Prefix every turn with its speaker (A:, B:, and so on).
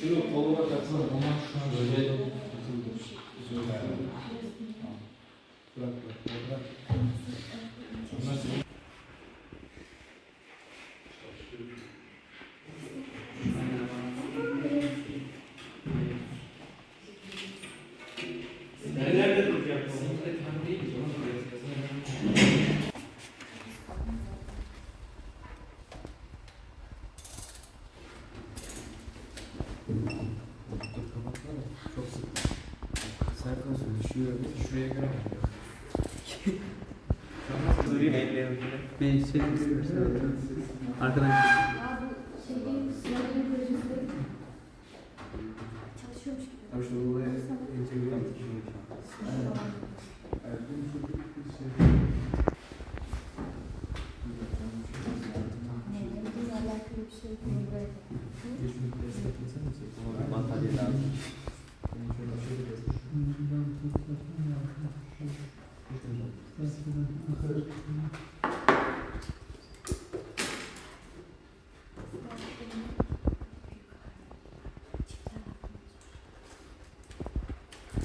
A: Şunu koluna
B: taksana. Ama şu an böyle
C: takıldı. Bırak bırak bırak. Serkan düşüyor. Şuraya
B: göre ayarlıyor.
C: Durayım ekleyelim.
B: Ben içelim istersen. 嗯嗯还有什